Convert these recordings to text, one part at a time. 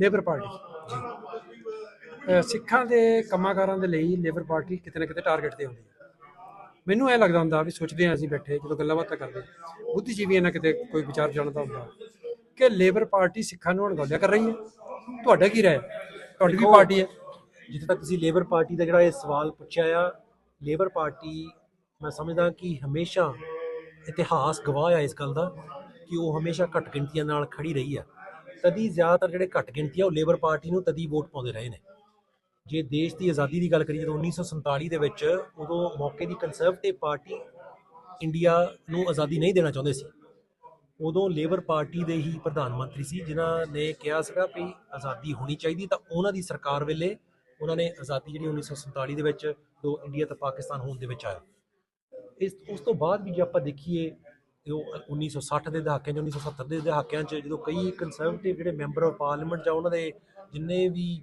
Labour party ਸਿੱਖਾਂ ਦੇ ਕੰਮਾਂਕਾਰਾਂ ਦੇ ਲਈ ਲੇਬਰ ਪਾਰਟੀ ਕਿਤੇ ਨਾ ਕਿਤੇ ਟਾਰਗੇਟ ਤੇ ਆਉਂਦੀ ਹੈ। ਮੈਨੂੰ ਇਹ ਲੱਗਦਾ ਹੁੰਦਾ ਵੀ ਸੋਚਦੇ ਹਾਂ ਅਸੀਂ ਬੈਠੇ ਜਦੋਂ ਗੱਲਾਂ ਬਾਤਾਂ ਕਰਦੇ ਬੁੱਧੀਜੀਵੀਆਂ ਨਾਲ ਕਿਤੇ ਕੋਈ ਵਿਚਾਰ ਜਾਣਦਾ ਹੁੰਦਾ ਕਿ ਲੇਬਰ ਪਾਰਟੀ ਸਿੱਖਾਂ ਨੂੰ ਅਣਗੌਲਿਆ ਕਰ ਰਹੀ ਹੈ। ਤੁਹਾਡਾ ਕੀ ਰਾਏ? ਤੁਹਾਡੀ ਵੀ ਦੇਖੋ, ਪਾਰਟੀ ਹੈ। ਜਿੱਥੇ ਤੱਕ ਤੁਸੀਂ ਲੇਬਰ ਪਾਰਟੀ ਦਾ ਜਿਹੜਾ ਇਹ ਸਵਾਲ ਪੁੱਛਿਆ ਆ ਲੇਬਰ ਪਾਰਟੀ ਮੈਂ ਸਮਝਦਾ ਕਿ ਹਮੇਸ਼ਾ ਇਤਿਹਾਸ ਗਵਾਹ ਆ ਇਸ ਗੱਲ ਦਾ ਕਿ ਉਹ ਹਮੇਸ਼ਾ ਘੱਟ ਗਿਣਤੀਆਂ ਨਾਲ ਖੜੀ ਰਹੀ ਆ। ਤਦੀ ਜ਼ਿਆਦਾਤਰ ਜਿਹੜੇ ਘੱਟ ਗਿਣਤੀ ਆ, ਉਹ ਲੇਬਰ ਪਾਰਟੀ ਨੂੰ ਤਦੀ ਵੋਟ ਪਾਉਂਦੇ ਰਹੇ ਨੇ। ਜੇ ਦੇਸ਼ ਦੀ ਆਜ਼ਾਦੀ ਦੀ ਗੱਲ ਕਰੀਏ ਜਦੋਂ 1947 ਦੇ ਵਿੱਚ ਉਦੋਂ ਮੌਕੇ ਦੀ ਕੰਜ਼ਰਵੇਟਿਵ ਪਾਰਟੀ ਇੰਡੀਆ ਨੂੰ ਆਜ਼ਾਦੀ ਨਹੀਂ ਦੇਣਾ ਚਾਹੁੰਦੇ ਸੀ। ਉਦੋਂ ਲੇਬਰ ਪਾਰਟੀ ਦੇ ਹੀ ਪ੍ਰਧਾਨ ਮੰਤਰੀ ਸੀ, ਜਿਨ੍ਹਾਂ ਨੇ ਕਿਹਾ ਸੀਗਾ ਵੀ ਆਜ਼ਾਦੀ ਹੋਣੀ ਚਾਹੀਦੀ, ਤਾਂ ਉਹਨਾਂ ਦੀ ਸਰਕਾਰ ਵੇਲੇ ਉਹਨਾਂ ਨੇ ਆਜ਼ਾਦੀ ਜਿਹੜੀ 1947 ਦੇ ਵਿੱਚ ਦੋ ਇੰਡੀਆ ਤੇ ਪਾਕਿਸਤਾਨ ਹੋਣ ਦੇ ਵਿੱਚ ਆਇਆ। ਇਸ, ਉਸ ਤੋਂ ਬਾਅਦ ਵੀ ਜੇ ਆਪਾਂ ਦੇਖੀਏ ਤੇ ਉਹ 1960 ਦੇ ਦਹਾਕਿਆਂ 'ਚ 1970 ਦੇ ਦਹਾਕਿਆਂ 'ਚ ਜਦੋਂ ਕਈ ਕੰਸਰਵੇਟਿਵ ਜਿਹੜੇ ਮੈਂਬਰ ਆਫ ਪਾਰਲੀਮੈਂਟ ਜਾਂ ਉਹਨਾਂ ਦੇ ਜਿੰਨੇ ਵੀ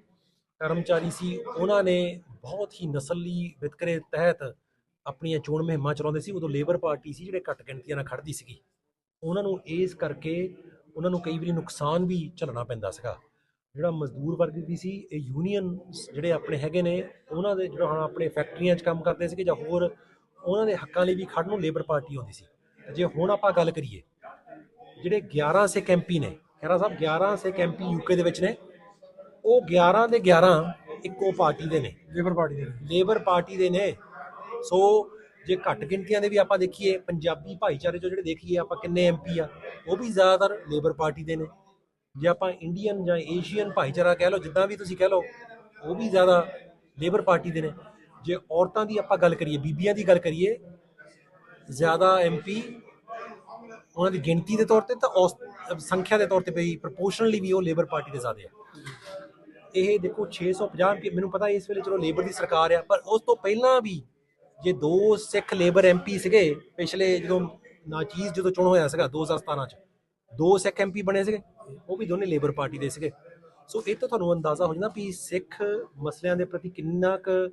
ਕਰਮਚਾਰੀ ਸੀ, ਉਹਨਾਂ ਨੇ ਬਹੁਤ ਹੀ ਨਸਲੀ ਵਿਤਕਰੇ ਤਹਿਤ ਆਪਣੀਆਂ ਚੋਣ ਮੁਹਿੰਮਾਂ ਚਲਾਉਂਦੇ ਸੀ, ਉਦੋਂ ਲੇਬਰ ਪਾਰਟੀ ਸੀ ਜਿਹੜੇ ਘੱਟ ਗਿਣਤੀਆਂ ਨਾਲ ਖੜਦੀ ਸੀਗੀ। ਉਹਨਾਂ ਨੂੰ ਇਸ ਕਰਕੇ ਉਹਨਾਂ ਨੂੰ ਕਈ ਵਾਰੀ ਨੁਕਸਾਨ ਵੀ ਝੱਲਣਾ ਪੈਂਦਾ ਸੀਗਾ। ਜਿਹੜਾ ਮਜ਼ਦੂਰ ਵਰਗ ਵੀ ਸੀ, ਇਹ ਯੂਨੀਅਨ ਜਿਹੜੇ ਆਪਣੇ ਹੈਗੇ ਨੇ, ਉਹਨਾਂ ਦੇ ਜਿਹੜਾ ਹੁਣ ਆਪਣੇ ਫੈਕਟਰੀਆਂ 'ਚ ਕੰਮ ਕਰਦੇ ਸੀਗੇ ਜਾਂ ਹੋਰ, ਉਹਨਾਂ ਦੇ ਹੱਕਾਂ ਲਈ ਵੀ ਖੜਨ ਨੂੰ ਲੇਬਰ ਪਾਰਟੀ ਆਉਂਦੀ ਸੀ। ਜੇ ਹੁਣ ਆਪਾਂ ਗੱਲ ਕਰੀਏ ਜਿਹੜੇ 11 ਸਿੱਖ ਐਮਪੀ ਨੇ ਖਹਿਰਾ ਸਾਹਿਬ 11 ਸਿੱਖ ਐਮਪੀ ਯੂਕੇ ਦੇ ਵਿੱਚ ਨੇ ਉਹ 11 ਦੇ 11 ਇੱਕੋ ਪਾਰਟੀ ਦੇ ਨੇ। ਲੇਬਰ ਪਾਰਟੀ ਦੇ ਲੇਬਰ ਪਾਰਟੀ ਦੇ ਨੇ। ਸੋ ਜੇ ਘੱਟ ਗਿਣਤੀਆਂ ਦੇ ਵੀ ਆਪਾਂ ਦੇਖੀਏ ਪੰਜਾਬੀ ਭਾਈਚਾਰੇ ਚੋਂ ਜਿਹੜੇ ਦੇਖੀਏ ਆਪਾਂ ਕਿੰਨੇ ਐਮਪੀ ਆ ਉਹ ਵੀ ਜ਼ਿਆਦਾਤਰ ਲੇਬਰ ਪਾਰਟੀ ਦੇ ਨੇ। ਜੇ ਆਪਾਂ ਇੰਡੀਅਨ ਜਾਂ ਏਸ਼ੀਅਨ ਭਾਈਚਾਰਾ ਕਹਿ ਲਓ ਜਿੱਦਾਂ ਵੀ ਤੁਸੀਂ ਕਹਿ ਲਓ ਉਹ ਵੀ ਜ਼ਿਆਦਾ ਲੇਬਰ ਪਾਰਟੀ ਦੇ ਨੇ। ਜੇ ਔਰਤਾਂ ਦੀ ਆਪਾਂ ਗੱਲ ਕਰੀਏ ਬੀਬੀਆਂ ਦੀ ਗੱਲ ਕਰੀਏ ਜ਼ਿਆਦਾ ਐਮਪੀ ਉਹਨਾਂ ਦੀ ਗਿਣਤੀ ਦੇ ਤੌਰ ਤੇ ਤਾਂ ਔਸ- ਸੰਖਿਆ ਦੇ ਤੌਰ ਤੇ ਵੀ ਪ੍ਰੋਪੋਰਸ਼ਨਲੀ ਵੀ ਉਹ ਲੇਬਰ ਪਾਰਟੀ ਦੇ ਜ਼ਿਆਦੇ ਆ। ਇਹ ਦੇਖੋ 650 ਕਿ ਮੈਨੂੰ ਪਤਾ ਇਸ ਵੇਲੇ ਚਲੋ ਲੇਬਰ ਦੀ ਸਰਕਾਰ ਆ, ਪਰ ਉਸ ਤੋਂ ਪਹਿਲਾਂ ਵੀ ਜੇ ਦੋ ਸਿੱਖ ਲੇਬਰ ਐਮਪੀ ਸੀਗੇ, ਪਿਛਲੇ ਜਦੋਂ ਨਾਚੀਜ਼ ਜਦੋਂ ਚੋਣ ਹੋਇਆ ਸੀਗਾ 2017 ਚ, ਦੋ ਸਿੱਖ ਐਮਪੀ ਬਣੇ ਸੀਗੇ, ਉਹ ਵੀ ਦੋਨੇ ਲੇਬਰ ਪਾਰਟੀ ਦੇ ਸੀਗੇ। ਸੋ ਇਹ ਤੋਂ ਤੁਹਾਨੂੰ ਅੰਦਾਜ਼ਾ ਹੋ ਜਾਂਦਾ ਵੀ ਸਿੱਖ ਮਸਲਿਆਂ ਦੇ ਪ੍ਰਤੀ ਕਿੰਨਾ ਕੁ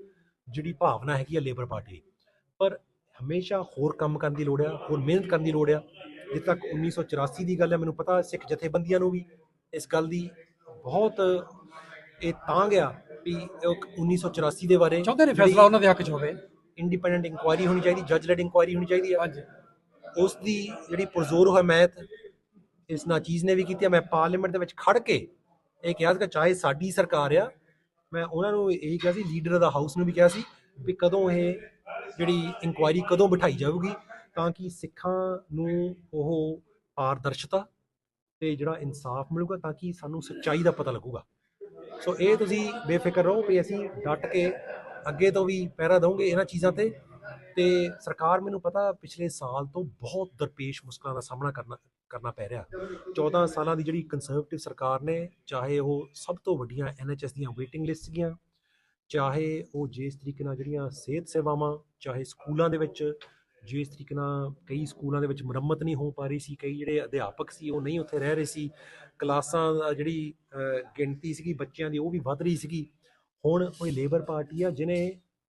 ਜਿਹੜੀ ਭਾਵਨਾ ਹੈਗੀ ਆ ਲੇਬਰ ਪਾਰਟੀ ਦੀ। ਪਰ ਹਮੇਸ਼ਾ ਹੋਰ ਕੰਮ ਕਰਨ ਦੀ ਲੋੜ ਆ ਹੋਰ ਮਿਹਨਤ ਕਰਨ ਦੀ ਲੋੜ ਆ। ਜਿੱਥੇ ਤੱਕ 1984 ਦੀ ਗੱਲ ਹੈ ਮੈਨੂੰ ਪਤਾ ਸਿੱਖ ਜਥੇਬੰਦੀਆਂ ਨੂੰ ਵੀ ਇਸ ਗੱਲ ਦੀ ਬਹੁਤ ਇਹ ਤਾਂ ਗਿਆ ਵੀ ਉਹ 1984 ਦੇ ਬਾਰੇ ਚਾਹੁੰਦੇ ਨੇ ਫੈਸਲਾ ਉਹਨਾਂ ਦੇ ਹੱਕ 'ਚ ਹੋਵੇ। ਇੰਡੀਪੈਂਡੈਂਟ ਇਨਕੁਆਇਰੀ ਹੋਣੀ ਚਾਹੀਦੀ ਜੱਜ ਲੈਡ ਇਨਕੁਆਇਰੀ ਹੋਣੀ ਚਾਹੀਦੀ ਹੈ ਹਾਂਜੀ। ਉਸ ਦੀ ਜਿਹੜੀ ਪੁਰਜ਼ੋਰ ਹਮਾਇਤ ਇਸ ਨਾਚੀਜ਼ ਨੇ ਵੀ ਕੀਤੀ ਮੈਂ ਪਾਰਲੀਮੈਂਟ ਦੇ ਵਿੱਚ ਖੜ ਕੇ ਇਹ ਕਿਹਾ ਕਿ ਚਾਹੇ ਸਾਡੀ ਸਰਕਾਰ ਆ ਮੈਂ ਉਹਨਾਂ ਨੂੰ ਇਹ ਕਿਹਾ ਸੀ ਲੀਡਰ ਦਾ ਹਾਊਸ ਨੂੰ ਵੀ ਕਿਹਾ ਸੀ ਵੀ ਕਦੋਂ ਇਹ ਜਿਹੜੀ ਇਨਕੁਆਇਰੀ ਕਦੋਂ ਬਿਠਾਈ ਜਾਊਗੀ, ਤਾਂ ਕਿ ਸਿੱਖਾਂ ਨੂੰ ਉਹ ਪਾਰਦਰਸ਼ਤਾ ਤੇ ਜਿਹੜਾ ਇਨਸਾਫ ਮਿਲੂਗਾ, ਤਾਂ ਕਿ ਸਾਨੂੰ ਸੱਚਾਈ ਦਾ ਪਤਾ ਲੱਗੂਗਾ। ਸੋ ਇਹ ਤੁਸੀਂ ਬੇਫਿਕਰ ਰਹੋ ਵੀ ਅਸੀਂ ਡਟ ਕੇ ਅੱਗੇ ਤੋਂ ਵੀ ਪਹਿਰਾ ਦਵਾਂਗੇ ਇਹਨਾਂ ਚੀਜ਼ਾਂ ਤੇ। ਤੇ ਸਰਕਾਰ ਮੈਨੂੰ ਪਤਾ ਪਿਛਲੇ ਸਾਲ ਤੋਂ ਬਹੁਤ ਦਰਪੇਸ਼ ਮੁਸ਼ਕਲਾਂ ਦਾ ਸਾਹਮਣਾ ਕਰਨਾ ਕਰਨਾ ਪੈ ਰਿਹਾ। 14 ਸਾਲਾਂ ਦੀ ਜਿਹੜੀ ਕੰਜ਼ਰਵੇਟਿਵ ਸਰਕਾਰ ਨੇ, ਚਾਹੇ ਉਹ ਸਭ ਤੋਂ ਵੱਡੀਆਂ ਐਨਐਚਐਸ ਦੀਆਂ ਵੇਟਿੰਗ ਲਿਸਟ ਸੀਗੀਆਂ ਚਾਹੇ ਉਹ ਜਿਸ ਤਰੀਕੇ ਨਾਲ ਜਿਹੜੀਆਂ ਸਿਹਤ ਸੇਵਾਵਾਂ, ਚਾਹੇ ਸਕੂਲਾਂ ਦੇ ਵਿੱਚ ਜਿਸ ਤਰੀਕੇ ਨਾਲ ਕਈ ਸਕੂਲਾਂ ਦੇ ਵਿੱਚ ਮੁਰੰਮਤ ਨਹੀਂ ਹੋ ਪਾ ਰਹੀ ਸੀ, ਕਈ ਜਿਹੜੇ ਅਧਿਆਪਕ ਸੀ ਉਹ ਨਹੀਂ ਉੱਥੇ ਰਹਿ ਰਹੇ ਸੀ, ਕਲਾਸਾਂ ਦਾ ਜਿਹੜੀ ਗਿਣਤੀ ਸੀਗੀ ਬੱਚਿਆਂ ਦੀ ਉਹ ਵੀ ਵੱਧ ਰਹੀ ਸੀਗੀ। ਹੁਣ ਕੋਈ ਲੇਬਰ ਪਾਰਟੀ ਆ ਜਿਨੇ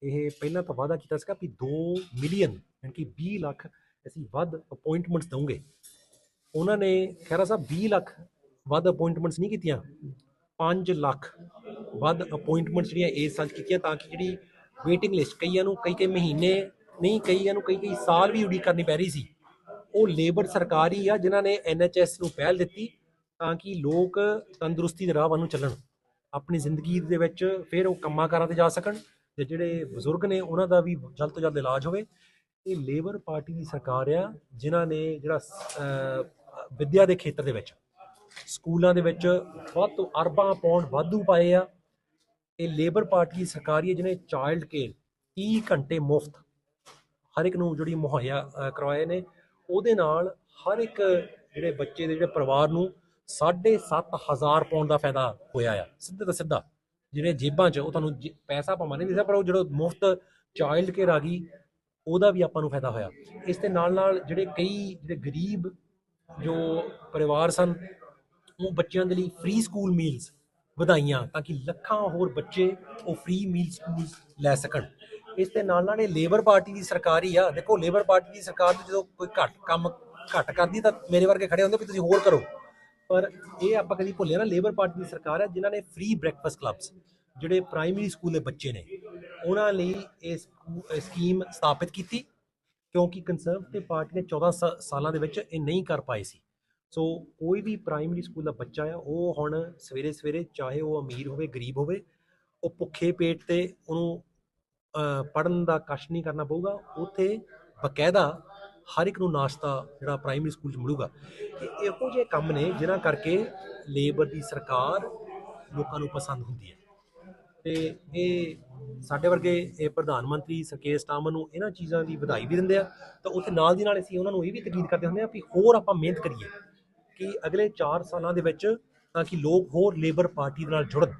ਇਹ ਪਹਿਲਾਂ ਤਾਂ ਵਾਅਦਾ ਕੀਤਾ ਸੀਗਾ ਵੀ 2 ਮਿਲੀਅਨ ਯਾਨੀ ਕਿ 20 ਲੱਖ ਅਸੀਂ ਵੱਧ ਅਪਾਇੰਟਮੈਂਟਸ ਦਵਾਂਗੇ ਉਹਨਾਂ ਨੇ ਖੈਰਾ ਸਾਹਿਬ 20 ਲੱਖ ਵੱਧ ਅਪਾਇੰਟਮੈਂਟਸ ਨਹੀਂ ਕੀਤੀਆਂ 5 ਲੱਖ ਵੱਧ ਅਪਾਇੰਟਮੈਂਟਸ ਜਿਹੜੀਆਂ ਇਸ ਸਾਲ ਕੀਤੀਆਂ ਤਾਂ ਕਿ ਜਿਹੜੀ ਵੇਟਿੰਗ ਲਿਸਟ ਕਈਆਂ ਨੂੰ ਕਈ ਕਈ ਮਹੀਨੇ ਨਹੀਂ, ਕਈਆਂ ਨੂੰ ਕਈ ਕਈ ਸਾਲ ਵੀ ਉਡੀਕ ਕਰਨੀ ਪੈ ਰਹੀ ਸੀ। ਉਹ ਲੇਬਰ ਸਰਕਾਰੀ ਆ ਜਿਨ੍ਹਾਂ ਨੇ ਐਨਐਚਐਸ ਨੂੰ ਪਹਿਲ ਦਿੱਤੀ ਤਾਂ ਕਿ ਲੋਕ ਤੰਦਰੁਸਤੀ ਦੇ ਰਾਹ ਵੱਲ ਨੂੰ ਚੱਲਣ, ਆਪਣੀ ਜ਼ਿੰਦਗੀ ਦੇ ਵਿੱਚ ਫਿਰ ਉਹ ਕੰਮਾਂ ਕਾਰਾਂ ਤੇ ਜਾ ਸਕਣ ਤੇ ਜਿਹੜੇ ਬਜ਼ੁਰਗ ਨੇ ਉਹਨਾਂ ਦਾ ਵੀ ਜਲਦ ਤੋਂ ਜਲਦ ਇਲਾਜ ਹੋਵੇ। ਇਹ ਲੇਬਰ ਪਾਰਟੀ ਦੀ ਸਰਕਾਰ ਆ ਜਿਨ੍ਹਾਂ ਨੇ ਜਿਹੜਾ ਵਿੱਦਿਆ ਦੇ ਖੇਤਰ ਦੇ ਵਿੱਚ, ਸਕੂਲਾਂ ਦੇ ਵਿੱਚ ਵੱਧ ਤੋਂ ਅਰਬਾਂ ਪਾਉਂਡ ਵਾਧੂ ਪਾਏ ਆ। ਇਹ ਲੇਬਰ ਪਾਰਟੀ ਦੀ ਸਰਕਾਰੀ ਹੈ ਜਿਹਨੇ ਚਾਈਲਡ ਕੇਅਰ 30 ਘੰਟੇ ਮੁਫਤ ਹਰ ਇੱਕ ਨੂੰ ਜਿਹੜੀ ਮੁਹੱਈਆ ਕਰਵਾਏ ਨੇ। ਉਹਦੇ ਨਾਲ ਹਰ ਇੱਕ ਜਿਹੜੇ ਬੱਚੇ ਦੇ ਜਿਹੜੇ ਪਰਿਵਾਰ ਨੂੰ 7500 ਪਾਉਂਡ ਦਾ ਫਾਇਦਾ ਹੋਇਆ ਆ। ਸਿੱਧੇ ਤਾਂ ਸਿੱਧਾ ਜਿਹੜੇ ਜੇਬਾਂ 'ਚ ਉਹ ਤੁਹਾਨੂੰ ਜੇ- ਪੈਸਾ ਭਾਵੇਂ ਨਹੀਂ ਦਿਸਦਾ ਪਰ ਉਹ ਜਿਹੜਾ ਮੁਫਤ ਚਾਈਲਡ ਕੇਅਰ ਆ ਗਈ, ਉਹਦਾ ਵੀ ਆਪਾਂ ਨੂੰ ਫਾਇਦਾ ਹੋਇਆ। ਇਸ ਦੇ ਨਾਲ ਨਾਲ ਜਿਹੜੇ ਕਈ ਜਿਹੜੇ ਗਰੀਬ ਜੋ ਪਰਿਵਾਰ ਸਨ, ਉਹ ਬੱਚਿਆਂ ਦੇ ਲਈ ਫ੍ਰੀ ਸਕੂਲ ਮੀਲਸ ਵਧਾਈਆਂ ਤਾਂ ਕਿ ਲੱਖਾਂ ਹੋਰ ਬੱਚੇ ਉਹ ਫ੍ਰੀ ਮੀਲ ਸਕੂਲ ਲੈ ਸਕਣ। ਇਸ ਦੇ ਨਾਲ ਨਾਲ ਇਹ ਲੇਬਰ ਪਾਰਟੀ ਦੀ ਸਰਕਾਰ ਹੀ ਆ। ਦੇਖੋ ਲੇਬਰ ਪਾਰਟੀ ਦੀ ਸਰਕਾਰ ਤੇ ਜਦੋਂ ਕੋਈ ਘੱਟ ਕੰਮ ਘੱਟ ਕਰਦੀ ਤਾਂ ਮੇਰੇ ਵਰਗੇ ਖੜੇ ਹੁੰਦੇ ਵੀ ਤੁਸੀਂ ਹੋਰ ਕਰੋ। ਪਰ ਇਹ ਆਪਾਂ ਕਦੀ ਭੁੱਲਿਆ ਨਾ ਲੇਬਰ ਪਾਰਟੀ ਦੀ ਸਰਕਾਰ ਹੈ ਜਿਨ੍ਹਾਂ ਨੇ ਫ੍ਰੀ ਬ੍ਰੈਕਫਾਸਟ ਕਲੱਬਸ ਜਿਹੜੇ ਪ੍ਰਾਇਮਰੀ ਸਕੂਲ ਦੇ ਬੱਚੇ ਨੇ, ਉਹਨਾਂ ਲਈ ਇਹ ਸਕੂ- ਸਕੀਮ ਸਥਾਪਿਤ ਕੀਤੀ ਕਿਉਂਕਿ ਕੰਜ਼ਰਵੇਟਿਵ ਪਾਰਟੀ ਨੇ 14 ਸਾ- ਸਾਲਾਂ ਦੇ ਵਿੱਚ ਇਹ ਨਹੀਂ ਕਰ ਪਾਏ ਸੀ। ਸੋ ਕੋਈ ਵੀ ਪ੍ਰਾਇਮਰੀ ਸਕੂਲ ਦਾ ਬੱਚਾ ਆ, ਉਹ ਹੁਣ ਸਵੇਰੇ ਸਵੇਰੇ ਚਾਹੇ ਉਹ ਅਮੀਰ ਹੋਵੇ, ਗਰੀਬ ਹੋਵੇ, ਉਹ ਭੁੱਖੇ ਪੇਟ ਤੇ ਉਹਨੂੰ ਪੜਨ ਦਾ ਕਸ਼ਟ ਨਹੀਂ ਕਰਨਾ ਪਊਗਾ। ਉੱਥੇ ਬਕਾਇਦਾ ਹਰ ਇੱਕ ਨੂੰ ਨਾਸ਼ਤਾ ਜਿਹੜਾ ਪ੍ਰਾਇਮਰੀ ਸਕੂਲ 'ਚ ਮਿਲੂਗਾ। ਇਹ ਇਹੋ ਜਿਹੇ ਕੰਮ ਨੇ ਜਿਨ੍ਹਾਂ ਕਰਕੇ ਲੇਬਰ ਦੀ ਸਰਕਾਰ ਲੋਕਾਂ ਨੂੰ ਪਸੰਦ ਹੁੰਦੀ ਹੈ। ਤੇ ਇਹ ਸਾਡੇ ਵਰਗੇ ਇਹ ਪ੍ਰਧਾਨ ਮੰਤਰੀ ਸਰਕੇਸ਼ ਸਟਾਮਰ ਨੂੰ ਇਹਨਾਂ ਚੀਜ਼ਾਂ ਦੀ ਵਧਾਈ ਵੀ ਦਿੰਦੇ ਆ। ਤਾਂ ਉੱਥੇ ਨਾਲ ਦੀ ਨਾਲ ਅਸੀਂ ਉਹਨਾਂ ਨੂੰ ਇਹ ਵੀ ਤਕੀਦ ਕਰਦੇ ਹੁੰਦੇ ਆ ਵੀ ਹੋਰ ਆਪਾਂ ਮਿਹਨਤ ਕਰੀਏ। ਕਿ ਅਗਲੇ 4 ਸਾਲਾਂ ਦੇ ਵਿੱਚ ਤਾਂ ਕਿ ਲੋਕ ਹੋਰ ਲੇਬਰ ਪਾਰਟੀ ਦੇ ਨਾਲ ਜੁੜਨ।